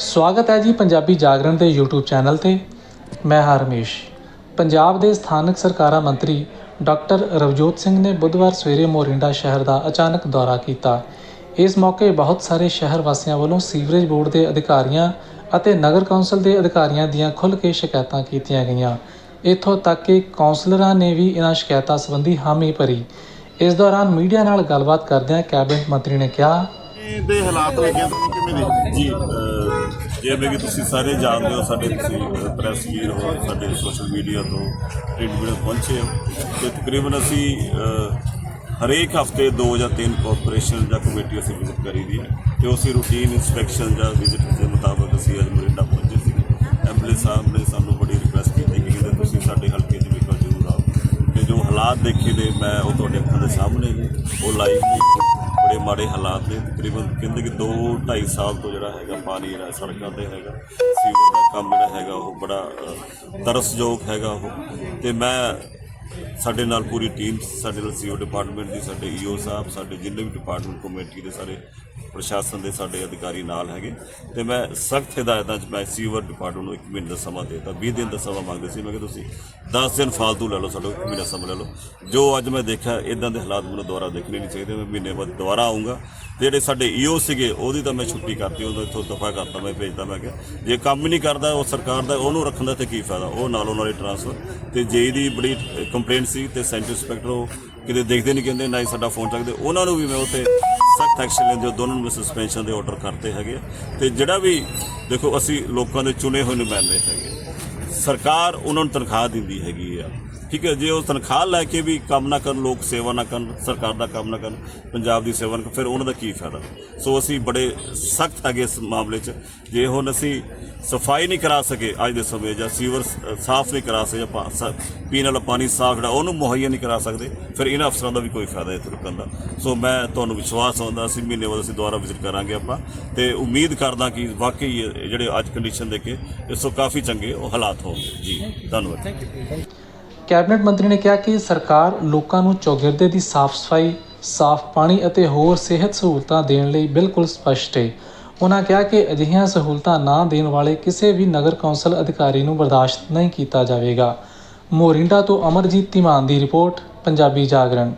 ਸਵਾਗਤ ਹੈ ਜੀ ਪੰਜਾਬੀ ਜਾਗਰਣ ਦੇ YouTube ਚੈਨਲ ਤੇ। ਮੈਂ ਹਾਂ ਰਮੇਸ਼। ਪੰਜਾਬ ਦੇ ਸਥਾਨਕ ਸਰਕਾਰਾਂ ਮੰਤਰੀ ਡਾਕਟਰ ਰਵਜੋਤ ਸਿੰਘ ਨੇ ਬੁੱਧਵਾਰ ਸਵੇਰੇ ਮੋਰਿੰਡਾ ਸ਼ਹਿਰ ਦਾ ਅਚਾਨਕ ਦੌਰਾ ਕੀਤਾ। ਇਸ ਮੌਕੇ ਬਹੁਤ ਸਾਰੇ ਸ਼ਹਿਰ ਵਾਸੀਆਂ ਵੱਲੋਂ ਸੀਵਰੇਜ ਬੋਰਡ ਦੇ ਅਧਿਕਾਰੀਆਂ ਅਤੇ ਨਗਰ ਕੌਂਸਲ ਦੇ ਅਧਿਕਾਰੀਆਂ ਦੀਆਂ ਖੁੱਲ੍ਹ ਕੇ ਸ਼ਿਕਾਇਤਾਂ ਕੀਤੀਆਂ ਗਈਆਂ। ਇੱਥੋਂ ਤੱਕ ਕਿ ਕੌਂਸਲਰਾਂ ਨੇ ਵੀ ਇਹਨਾਂ ਸ਼ਿਕਾਇਤਾਂ ਸੰਬੰਧੀ ਹਾਮੀ ਭਰੀ। ਇਸ ਦੌਰਾਨ ਮੀਡੀਆ ਨਾਲ ਗੱਲਬਾਤ ਕਰਦਿਆਂ ਕੈਬਨਿਟ ਮੰਤਰੀ ਨੇ ਕਿਹਾ ਦੇ ਹਾਲਾਤ ਲੱਗੇ ਤੁਹਾਨੂੰ ਕਿਵੇਂ ਦੇ ਜੀ ਜਿਵੇਂ ਕਿ ਤੁਸੀਂ ਸਾਰੇ ਜਾਣਦੇ ਹੋ, ਸਾਡੇ ਤੁਸੀਂ ਪ੍ਰੈਸ ਵੀਰ ਹੋ, ਸਾਡੇ ਸੋਸ਼ਲ ਮੀਡੀਆ ਤੋਂ ਪ੍ਰਿੰਟ ਮੀਡੀਆ ਪਹੁੰਚੇ ਹੋ। ਤੇ ਤਕਰੀਬਨ ਅਸੀਂ ਹਰੇਕ ਹਫ਼ਤੇ ਦੋ ਜਾਂ ਤਿੰਨ ਕਾਰਪੋਰੇਸ਼ਨ ਜਾਂ ਕਮੇਟੀ ਅਸੀਂ ਵਿਜ਼ਿਟ ਕਰੀ ਦੀ ਹੈ ਤੇ ਉਸੇ ਰੂਟੀਨ ਇਨਸਪੈਕਸ਼ਨ ਜਾਂ ਵਿਜ਼ਿਟ ਦੇ ਮੁਤਾਬਕ ਅਸੀਂ ਅੱਜ ਮੋਰਿੰਡਾ ਪਹੁੰਚੇ ਸੀ ਐਮਐਲਏ ਸਾਹਿਬ ਨੇ ਸਾਨੂੰ ਬੜੀ ਰਿਕੁਐਸਟ ਕੀਤੀ ਕਿ ਕਹਿੰਦੇ ਤੁਸੀਂ ਸਾਡੇ ਹਲਕੇ 'ਚ ਵੀ ਜ਼ਰੂਰ ਆਓ। ਤੇ ਜੋ ਹਾਲਾਤ ਦੇਖੇ ਨੇ, ਮੈਂ ਉਹ ਤੁਹਾਡੇ ਅੱਖਾਂ ਦੇ ਸਾਹਮਣੇ ਉਹ ਲਾਈਵ ਬੜੇ ਮਾੜੇ ਹਾਲਾਤ ਨੇ। ਤਕਰੀਬਨ ਕਹਿੰਦੇ ਕਿ 2 2.5 ਸਾਲ ਤੋਂ ਜਿਹੜਾ ਹੈਗਾ ਪਾਣੀ ਜਿਹੜਾ ਸੜਕਾਂ ਤੇ ਹੈਗਾ, ਸੀਵਰ ਦਾ ਕੰਮ ਜਿਹੜਾ ਹੈਗਾ ਉਹ ਬੜਾ ਤਰਸਯੋਗ ਹੈਗਾ ਉਹ। ਤੇ ਮੈਂ ਸਾਡੇ ਨਾਲ ਪੂਰੀ ਟੀਮ, ਸਾਡੇ ਨਾਲ ਸੀਓ ਡਿਪਾਰਟਮੈਂਟ ਦੀ, ਸਾਡੇ ਈਓ ਸਾਹਿਬ, ਸਾਡੇ ਜਿੰਨੇ ਵੀ ਡਿਪਾਰਟਮੈਂਟ ਕਮੇਟੀ ਦੇ ਸਾਰੇ ਪ੍ਰਸ਼ਾਸਨ ਦੇ ਸਾਡੇ ਅਧਿਕਾਰੀ ਨਾਲ ਹੈਗੇ ਤੇ ਮੈਂ ਸਖਤ ਹਦਾਇਤਾਂ 'ਚ ਮੈਂ ਸੀਵਰ ਡਿਪਾਰਟਮੈਂਟ ਨੂੰ 1 ਮਹੀਨੇ ਦਾ ਸਮਾਂ ਦੇਤਾ 20 ਦਿਨ ਦਾ ਸਮਾਂ ਮੰਗਦੇ ਸੀ। ਮੈਂ ਕਿਹਾ ਤੁਸੀਂ 10 ਦਿਨ ਫਾਲਤੂ ਲੈ ਲਓ ਸਾਡਾ 1 ਮਹੀਨਾ ਸਮਾਂ ਲੈ ਲਓ। ਜੋ ਅੱਜ ਮੈਂ ਦੇਖਿਆ ਇਦਾਂ ਦੇ ਹਾਲਾਤ ਮੈਨੂੰ ਦੁਬਾਰਾ ਦੇਖਣੇ ਨਹੀਂ ਚਾਹੀਦੇ। ਮੈਂ ਮਹੀਨੇ ਬਾਅਦ ਦੁਬਾਰਾ ਆਉਂਗਾ ਜਿਹੜੇ ਸਾਡੇ ਈਓ ਸੀਗੇ, ਉਹਦੀ ਤਾਂ ਮੈਂ ਛੁੱਟੀ ਕਰਤੀ, ਉਹਦਾ ਇੱਥੋਂ ਦਫਾ ਕਰਤਾ, ਮੈਂ ਭੇਜਦਾ ਮੈਂ ਕਿਹਾ, ਜੇ ਕੰਮ ਹੀ ਨਹੀਂ ਕਰਦਾ, ਉਹ ਸਰਕਾਰ ਦਾ, ਉਹਨੂੰ ਰੱਖਣ ਦਾ ਤੇ ਕੀ ਫਾਇਦਾ? ਉਹ ਨਾਲੋਂ ਨਾਲੇ ਟ੍ਰਾਂਸਫਰ ਤੇ ਜੇਈ ਦੀ ਬੜੀ ਕੰਪਲੇਂਟ ਸੀ ਤੇ ਸੈਂਟਰ ਇੰਸਪੈਕਟਰ ਉਹ ਕਿਤੇ ਦੇਖਦੇ ਨਹੀਂ ਕਹਿੰਦੇ, ਨਾ ਹੀ ਸਾਡਾ ਫੋਨ ਚੱਕਦੇ। ਉਹਨਾਂ ਨੂੰ ਵੀ ਮੈਂ ਉੱਥੇ ਸਖਤ ਐਕਸ਼ਨ ਲੈਂਦੇ ਹੋ, ਦੋਨਾਂ ਨੂੰ ਸਸਪੈਂਸ਼ਨ ਦੇ ਆਰਡਰ ਕਰਤੇ ਹੈਗੇ ਆ। ਤੇ ਜਿਹੜਾ ਵੀ ਦੇਖੋ, ਅਸੀਂ ਲੋਕਾਂ ਦੇ ਚੁਣੇ ਹੋਏ ਨੁਮਾਇੰਦੇ ਹੈਗੇ ਸਰਕਾਰ ਉਹਨਾਂ ਨੂੰ ਤਨਖਾਹ ਦਿੰਦੀ ਹੈਗੀ ਆ। ਠੀਕ ਹੈ, ਜੇ ਉਹ ਤਨਖਾਹ ਲੈ ਕੇ ਵੀ ਕੰਮ ਨਾ ਕਰਨ, ਲੋਕ ਸੇਵਾ ਨਾ ਕਰਨ, ਸਰਕਾਰ ਦਾ ਕੰਮ ਨਾ ਕਰਨ, ਪੰਜਾਬ ਦੀ ਸੇਵਾ ਨਾ ਕਰਨ, ਫਿਰ ਉਹਨਾਂ ਦਾ ਕੀ ਫਾਇਦਾ? ਸੋ ਅਸੀਂ ਬੜੇ ਸਖਤ ਹੈਗੇ ਇਸ ਮਾਮਲੇ 'ਚ। ਜੇ ਹੁਣ ਅਸੀਂ ਸਫ਼ਾਈ ਨਹੀਂ ਕਰਾ ਸਕੇ ਅੱਜ ਦੇ ਸਮੇਂ ਜਾਂ ਸੀਵਰ ਸਾਫ਼ ਨਹੀਂ ਕਰਾ ਸਕੇ, ਜਾਂ ਪਾ- ਸ- ਪੀਣ ਵਾਲਾ ਪਾਣੀ ਸਾਫ਼ ਜਿਹੜਾ, ਉਹਨੂੰ ਮੁਹੱਈਆ ਨਹੀਂ ਕਰਾ ਸਕਦੇ, ਫਿਰ ਇਹਨਾਂ ਅਫਸਰਾਂ ਦਾ ਵੀ ਕੋਈ ਫਾਇਦਾ ਇੱਥੇ ਰੁਕਣ ਦਾ। ਸੋ ਮੈਂ ਤੁਹਾਨੂੰ ਵਿਸ਼ਵਾਸ ਹੁੰਦਾ ਅਸੀਂ ਮਹੀਨੇ ਬਾਅਦ ਅਸੀਂ ਦੁਬਾਰਾ ਵਿਜ਼ਿਟ ਕਰਾਂਗੇ ਆਪਾਂ। ਤੇ ਉਮੀਦ ਕਰਦਾ ਕਿ ਵਾਕਈ ਜਿਹੜੇ ਅੱਜ ਕੰਡੀਸ਼ਨ ਦੇ ਕੇ ਇਸ ਤੋਂ ਕਾਫੀ ਚੰਗੇ ਉਹ ਹਾਲਾਤ ਹੋਣਗੇ। ਜੀ, ਧੰਨਵਾਦ। ਕੈਬਨਿਟ ਮੰਤਰੀ ਨੇ ਕਿਹਾ ਕਿ ਸਰਕਾਰ ਲੋਕਾਂ ਨੂੰ ਚੌਗਿਰਦੇ ਦੀ ਸਾਫ਼ ਸਫ਼ਾਈ, ਸਾਫ਼ ਪਾਣੀ ਅਤੇ ਹੋਰ ਸਿਹਤ ਸਹੂਲਤਾਂ ਦੇਣ ਲਈ ਬਿਲਕੁਲ ਸਪਸ਼ਟ ਹੈ ਉਹਨਾਂ ਕਿਹਾ ਕਿ ਅਜਿਹੀਆਂ ਸਹੂਲਤਾਂ ਨਾ ਦੇਣ ਵਾਲੇ ਕਿਸੇ ਵੀ ਨਗਰ ਕੌਂਸਲ ਅਧਿਕਾਰੀ ਨੂੰ ਬਰਦਾਸ਼ਤ ਨਹੀਂ ਕੀਤਾ ਜਾਵੇਗਾ। ਮੋਰਿੰਡਾ ਤੋਂ ਅਮਰਜੀਤ ਧੀਮਾਨ ਦੀ ਰਿਪੋਰਟ, ਪੰਜਾਬੀ ਜਾਗਰਣ।